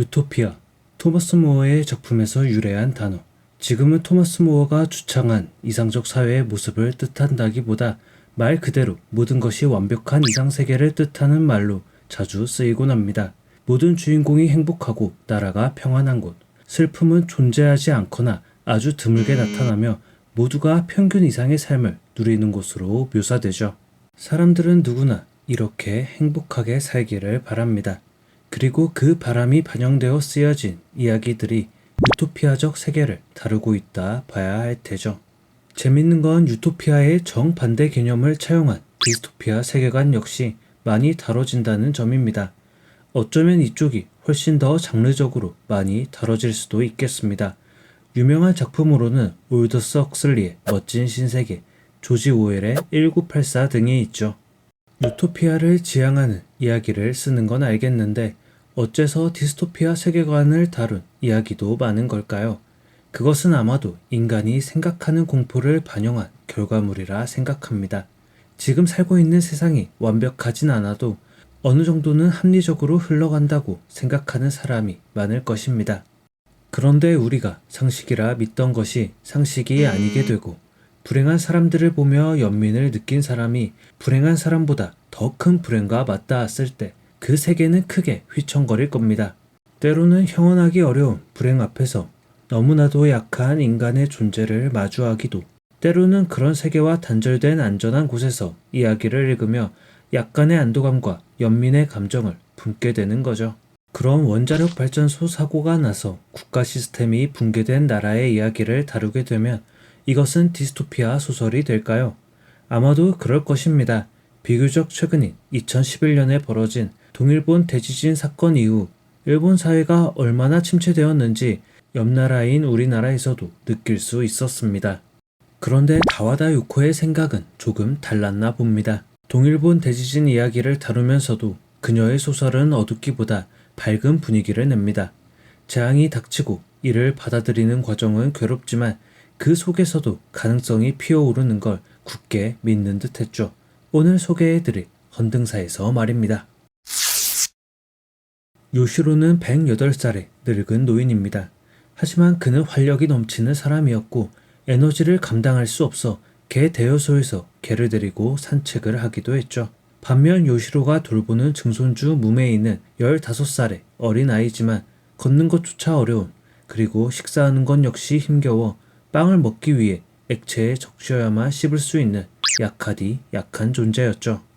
유토피아, 토머스 모어의 작품에서 유래한 단어. 지금은 토머스 모어가 주창한 이상적 사회의 모습을 뜻한다기보다 말 그대로 모든 것이 완벽한 이상 세계를 뜻하는 말로 자주 쓰이곤 합니다. 모든 주인공이 행복하고 나라가 평안한 곳. 슬픔은 존재하지 않거나 아주 드물게 나타나며 모두가 평균 이상의 삶을 누리는 곳으로 묘사되죠. 사람들은 누구나 이렇게 행복하게 살기를 바랍니다. 그리고 그 바람이 반영되어 쓰여진 이야기들이 유토피아적 세계를 다루고 있다 봐야 할 테죠. 재밌는 건 유토피아의 정반대 개념을 차용한 디스토피아 세계관 역시 많이 다뤄진다는 점입니다. 어쩌면 이쪽이 훨씬 더 장르적으로 많이 다뤄질 수도 있겠습니다. 유명한 작품으로는 올더스 헉슬리의 멋진 신세계, 조지 오웰의 1984 등이 있죠. 유토피아를 지향하는 이야기를 쓰는 건 알겠는데 어째서 디스토피아 세계관을 다룬 이야기도 많은 걸까요? 그것은 아마도 인간이 생각하는 공포를 반영한 결과물이라 생각합니다. 지금 살고 있는 세상이 완벽하진 않아도 어느 정도는 합리적으로 흘러간다고 생각하는 사람이 많을 것입니다. 그런데 우리가 상식이라 믿던 것이 상식이 아니게 되고 불행한 사람들을 보며 연민을 느낀 사람이 불행한 사람보다 더 큰 불행과 맞닿았을 때 그 세계는 크게 휘청거릴 겁니다. 때로는 형언하기 어려운 불행 앞에서 너무나도 약한 인간의 존재를 마주하기도 때로는 그런 세계와 단절된 안전한 곳에서 이야기를 읽으며 약간의 안도감과 연민의 감정을 품게 되는 거죠. 그런 원자력 발전소 사고가 나서 국가 시스템이 붕괴된 나라의 이야기를 다루게 되면 이것은 디스토피아 소설이 될까요? 아마도 그럴 것입니다. 비교적 최근인 2011년에 벌어진 동일본 대지진 사건 이후 일본 사회가 얼마나 침체되었는지 옆 나라인 우리나라에서도 느낄 수 있었습니다. 그런데 다와다 유코의 생각은 조금 달랐나 봅니다. 동일본 대지진 이야기를 다루면서도 그녀의 소설은 어둡기보다 밝은 분위기를 냅니다. 재앙이 닥치고 이를 받아들이는 과정은 괴롭지만 그 속에서도 가능성이 피어오르는 걸 굳게 믿는 듯 했죠. 오늘 소개해드릴 헌등사에서 말입니다. 요시로는 108살의 늙은 노인입니다. 하지만 그는 활력이 넘치는 사람이었고 에너지를 감당할 수 없어 개 대여소에서 개를 데리고 산책을 하기도 했죠. 반면 요시로가 돌보는 증손주 무메이는 15살의 어린 아이지만 걷는 것조차 어려운 그리고 식사하는 건 역시 힘겨워 빵을 먹기 위해 액체에 적셔야만 씹을 수 있는 약하디 약한 존재였죠.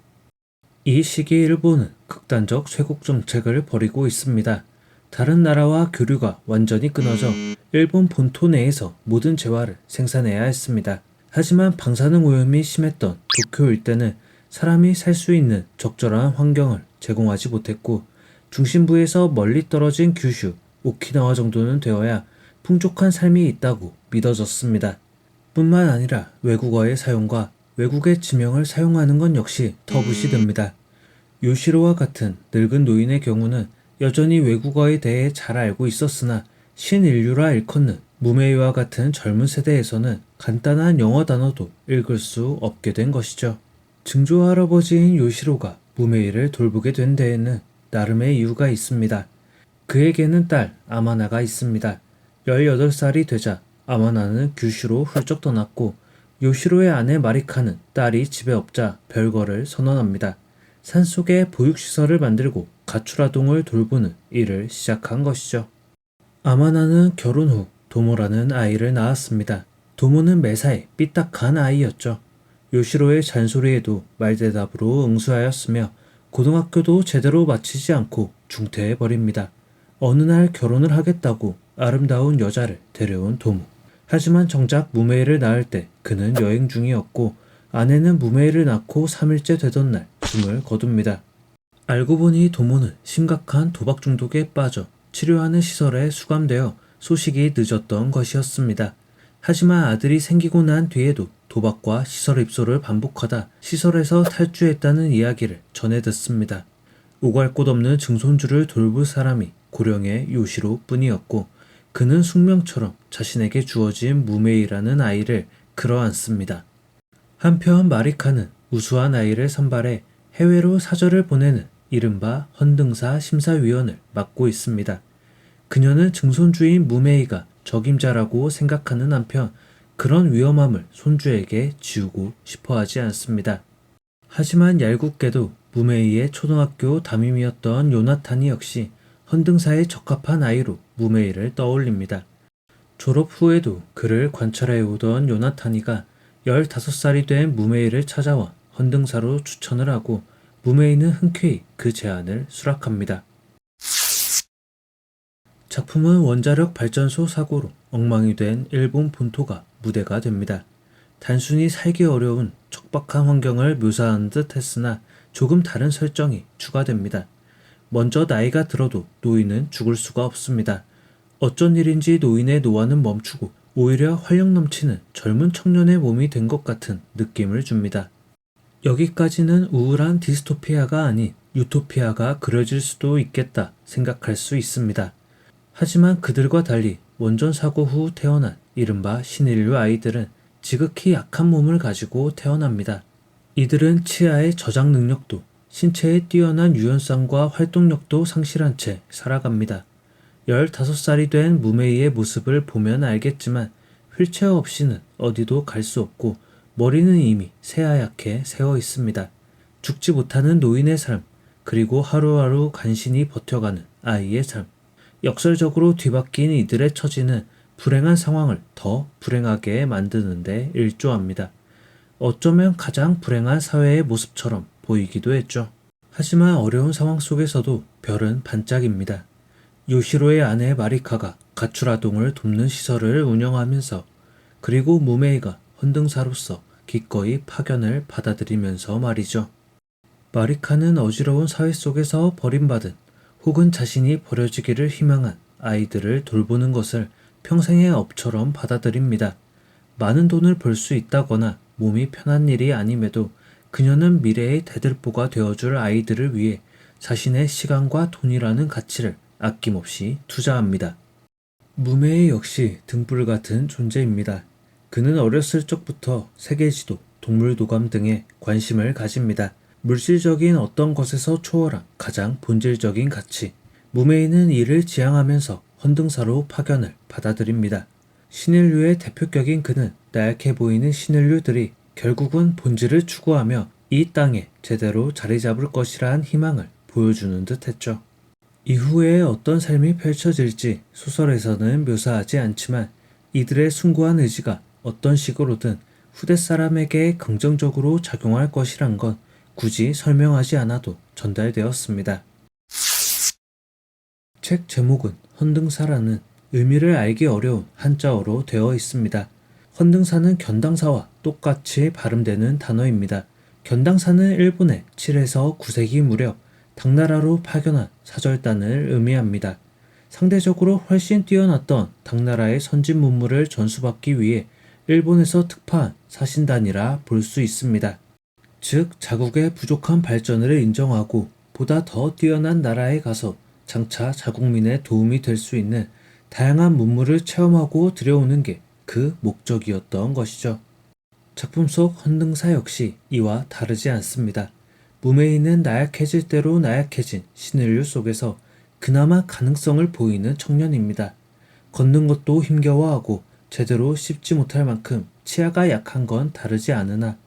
이 시기 일본은 극단적 쇄국 정책을 벌이고 있습니다. 다른 나라와 교류가 완전히 끊어져 일본 본토 내에서 모든 재화를 생산해야 했습니다. 하지만 방사능 오염이 심했던 도쿄 일대는 사람이 살 수 있는 적절한 환경을 제공하지 못했고 중심부에서 멀리 떨어진 규슈, 오키나와 정도는 되어야 풍족한 삶이 있다고 믿어졌습니다. 뿐만 아니라 외국어의 사용과 외국의 지명을 사용하는 건 역시 터부시됩니다. 요시로와 같은 늙은 노인의 경우는 여전히 외국어에 대해 잘 알고 있었으나 신인류라 일컫는 무메이와 같은 젊은 세대에서는 간단한 영어 단어도 읽을 수 없게 된 것이죠. 증조 할아버지인 요시로가 무메이를 돌보게 된 데에는 나름의 이유가 있습니다. 그에게는 딸 아마나가 있습니다. 18살이 되자 아마나는 규슈로 훌쩍 떠났고 요시로의 아내 마리카는 딸이 집에 없자 별거를 선언합니다. 산속에 보육시설을 만들고 가출아동을 돌보는 일을 시작한 것이죠. 아마나는 결혼 후 도모라는 아이를 낳았습니다. 도모는 매사에 삐딱한 아이였죠. 요시로의 잔소리에도 말대답으로 응수하였으며 고등학교도 제대로 마치지 않고 중퇴해버립니다. 어느 날 결혼을 하겠다고 아름다운 여자를 데려온 도모. 하지만 정작 무메이를 낳을 때 그는 여행 중이었고 아내는 무메이를 낳고 3일째 되던 날 숨을 거둡니다. 알고 보니 도모는 심각한 도박 중독에 빠져 치료하는 시설에 수감되어 소식이 늦었던 것이었습니다. 하지만 아들이 생기고 난 뒤에도 도박과 시설 입소를 반복하다 시설에서 탈주했다는 이야기를 전해 듣습니다. 오갈 곳 없는 증손주를 돌볼 사람이 고령의 요시로 뿐이었고 그는 숙명처럼 자신에게 주어진 무메이라는 아이를 끌어안습니다. 한편 마리카는 우수한 아이를 선발해 해외로 사절을 보내는 이른바 헌등사 심사위원을 맡고 있습니다. 그녀는 증손주인 무메이가 적임자라고 생각하는 한편 그런 위험함을 손주에게 지우고 싶어 하지 않습니다. 하지만 얄궂게도 무메이의 초등학교 담임이었던 요나탄이 역시 헌등사에 적합한 아이로 무메이를 떠올립니다. 졸업 후에도 그를 관찰해 오던 요나탄이가 15살이 된 무메이를 찾아와 헌등사로 추천을 하고 무메이는 흔쾌히 그 제안을 수락합니다. 작품은 원자력 발전소 사고로 엉망이 된 일본 본토가 무대가 됩니다. 단순히 살기 어려운 척박한 환경을 묘사하는 듯 했으나 조금 다른 설정이 추가됩니다. 먼저 나이가 들어도 노인은 죽을 수가 없습니다. 어쩐 일인지 노인의 노화는 멈추고 오히려 활력 넘치는 젊은 청년의 몸이 된 것 같은 느낌을 줍니다. 여기까지는 우울한 디스토피아가 아닌 유토피아가 그려질 수도 있겠다 생각할 수 있습니다. 하지만 그들과 달리 원전 사고 후 태어난 이른바 신인류 아이들은 지극히 약한 몸을 가지고 태어납니다. 이들은 치아의 저장 능력도 신체의 뛰어난 유연성과 활동력도 상실한 채 살아갑니다. 15살이 된 무메이의 모습을 보면 알겠지만 휠체어 없이는 어디도 갈 수 없고 머리는 이미 새하얗게 새어 있습니다. 죽지 못하는 노인의 삶, 그리고 하루하루 간신히 버텨가는 아이의 삶. 역설적으로 뒤바뀐 이들의 처지는 불행한 상황을 더 불행하게 만드는데 일조합니다. 어쩌면 가장 불행한 사회의 모습처럼 보이기도 했죠. 하지만 어려운 상황 속에서도 별은 반짝입니다. 요시로의 아내 마리카가 가출아동을 돕는 시설을 운영하면서 그리고 무메이가 헌등사로서 기꺼이 파견을 받아들이면서 말이죠. 마리카는 어지러운 사회 속에서 버림받은 혹은 자신이 버려지기를 희망한 아이들을 돌보는 것을 평생의 업처럼 받아들입니다. 많은 돈을 벌 수 있다거나 몸이 편한 일이 아님에도 그녀는 미래의 대들보가 되어줄 아이들을 위해 자신의 시간과 돈이라는 가치를 아낌없이 투자합니다. 무메이 역시 등불 같은 존재입니다. 그는 어렸을 적부터 세계지도, 동물도감 등에 관심을 가집니다. 물질적인 어떤 것에서 초월한 가장 본질적인 가치. 무메이는 이를 지향하면서 헌등사로 파견을 받아들입니다. 신인류의 대표격인 그는 나약해 보이는 신인류들이 결국은 본질을 추구하며 이 땅에 제대로 자리 잡을 것이라는 희망을 보여주는 듯 했죠. 이후에 어떤 삶이 펼쳐질지 소설에서는 묘사하지 않지만 이들의 숭고한 의지가 어떤 식으로든 후대 사람에게 긍정적으로 작용할 것이란 건 굳이 설명하지 않아도 전달되었습니다. 책 제목은 헌등사라는 의미를 알기 어려운 한자어로 되어 있습니다. 헌등사는 견당사와 똑같이 발음되는 단어입니다. 견당사는 일본의 7에서 9세기 무렵 당나라로 파견한 사절단을 의미합니다. 상대적으로 훨씬 뛰어났던 당나라의 선진 문물을 전수받기 위해 일본에서 특파한 사신단이라 볼 수 있습니다. 즉, 자국의 부족한 발전을 인정하고 보다 더 뛰어난 나라에 가서 장차 자국민의 도움이 될 수 있는 다양한 문물을 체험하고 들여오는 게 그 목적이었던 것이죠. 작품 속 헌등사 역시 이와 다르지 않습니다. 무메이는 나약해질 대로 나약해진 신인류 속에서 그나마 가능성을 보이는 청년입니다. 걷는 것도 힘겨워하고 제대로 씹지 못할 만큼 치아가 약한 건 다르지 않으나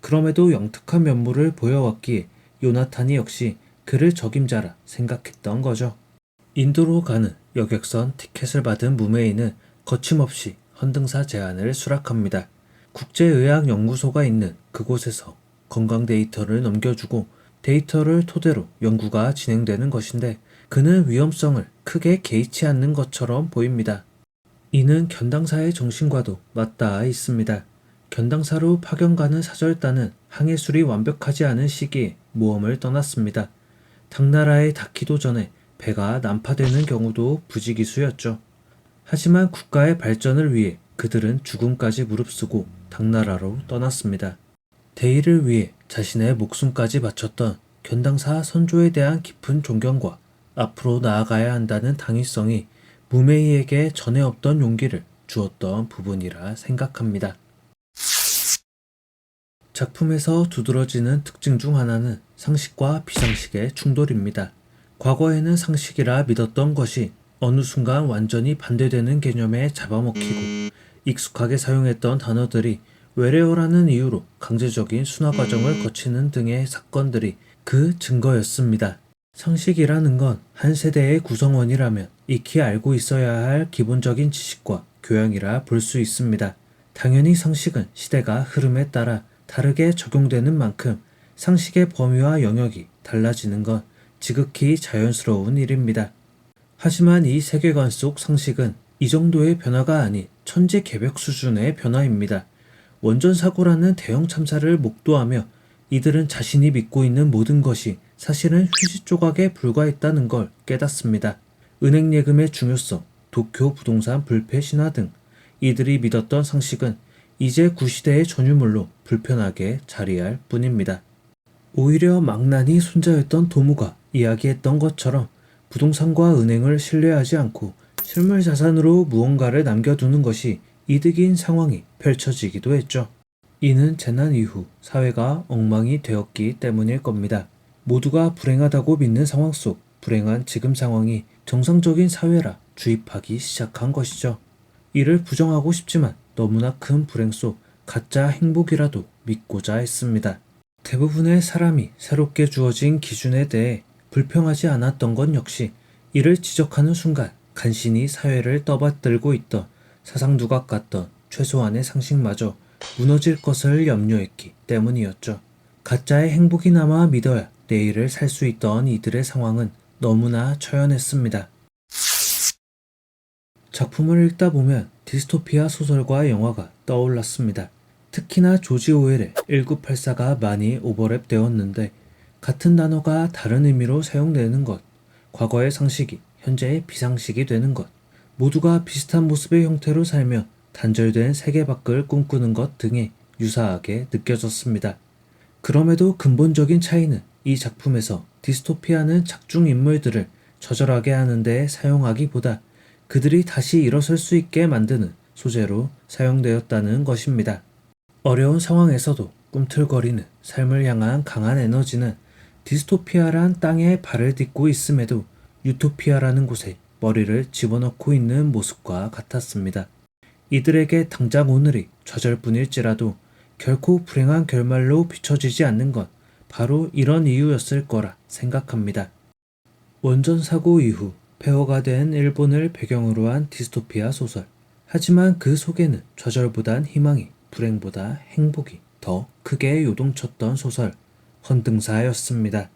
그럼에도 영특한 면모를 보여왔기에 요나탄이 역시 그를 적임자라 생각했던 거죠. 인도로 가는 여객선 티켓을 받은 무메이는 거침없이 헌등사 제안을 수락합니다. 국제의학연구소가 있는 그곳에서 건강 데이터를 넘겨주고 데이터를 토대로 연구가 진행되는 것인데 그는 위험성을 크게 개의치 않는 것처럼 보입니다. 이는 견당사의 정신과도 맞닿아 있습니다. 견당사로 파견 가는 사절단은 항해술이 완벽하지 않은 시기에 모험을 떠났습니다. 당나라에 닿기도 전에 배가 난파되는 경우도 부지기수였죠. 하지만 국가의 발전을 위해 그들은 죽음까지 무릅쓰고 당나라로 떠났습니다. 대의를 위해 자신의 목숨까지 바쳤던 견당사 선조에 대한 깊은 존경과 앞으로 나아가야 한다는 당위성이 무메이에게 전에 없던 용기를 주었던 부분이라 생각합니다. 작품에서 두드러지는 특징 중 하나는 상식과 비상식의 충돌입니다. 과거에는 상식이라 믿었던 것이 어느 순간 완전히 반대되는 개념에 잡아먹히고 익숙하게 사용했던 단어들이 외래어라는 이유로 강제적인 순화 과정을 거치는 등의 사건들이 그 증거였습니다. 상식이라는 건 한 세대의 구성원이라면 익히 알고 있어야 할 기본적인 지식과 교양이라 볼 수 있습니다. 당연히 상식은 시대가 흐름에 따라 다르게 적용되는 만큼 상식의 범위와 영역이 달라지는 건 지극히 자연스러운 일입니다. 하지만 이 세계관 속 상식은 이 정도의 변화가 아닌 천지 개벽 수준의 변화입니다. 원전 사고라는 대형 참사를 목도하며 이들은 자신이 믿고 있는 모든 것이 사실은 휴지 조각에 불과했다는 걸 깨닫습니다. 은행 예금의 중요성, 도쿄 부동산 불패 신화 등 이들이 믿었던 상식은 이제 구시대의 전유물로 불편하게 자리할 뿐입니다. 오히려 망나니 손자였던 도무가 이야기했던 것처럼 부동산과 은행을 신뢰하지 않고 실물 자산으로 무언가를 남겨두는 것이 이득인 상황이 펼쳐지기도 했죠. 이는 재난 이후 사회가 엉망이 되었기 때문일 겁니다. 모두가 불행하다고 믿는 상황 속 불행한 지금 상황이 정상적인 사회라 주입하기 시작한 것이죠. 이를 부정하고 싶지만 너무나 큰 불행 속 가짜 행복이라도 믿고자 했습니다. 대부분의 사람이 새롭게 주어진 기준에 대해 불평하지 않았던 건 역시 이를 지적하는 순간 간신히 사회를 떠받들고 있던 사상 두각 같던 최소한의 상식마저 무너질 것을 염려했기 때문이었죠. 가짜의 행복이나마 믿어야 내일을 살 수 있던 이들의 상황은 너무나 처연했습니다. 작품을 읽다 보면 디스토피아 소설과 영화가 떠올랐습니다. 특히나 조지 오웰의 1984가 많이 오버랩 되었는데 같은 단어가 다른 의미로 사용되는 것, 과거의 상식이 현재의 비상식이 되는 것, 모두가 비슷한 모습의 형태로 살며 단절된 세계 밖을 꿈꾸는 것 등에 유사하게 느껴졌습니다. 그럼에도 근본적인 차이는 이 작품에서 디스토피아는 작중 인물들을 처절하게 하는 데 사용하기보다 그들이 다시 일어설 수 있게 만드는 소재로 사용되었다는 것입니다. 어려운 상황에서도 꿈틀거리는 삶을 향한 강한 에너지는 디스토피아란 땅에 발을 딛고 있음에도 유토피아라는 곳에 머리를 집어넣고 있는 모습과 같았습니다. 이들에게 당장 오늘이 좌절뿐일지라도 결코 불행한 결말로 비춰지지 않는 건 바로 이런 이유였을 거라 생각합니다. 원전 사고 이후 폐허가 된 일본을 배경으로 한 디스토피아 소설. 하지만 그 속에는 좌절보단 희망이, 불행보다 행복이 더 크게 요동쳤던 소설, 헌등사였습니다.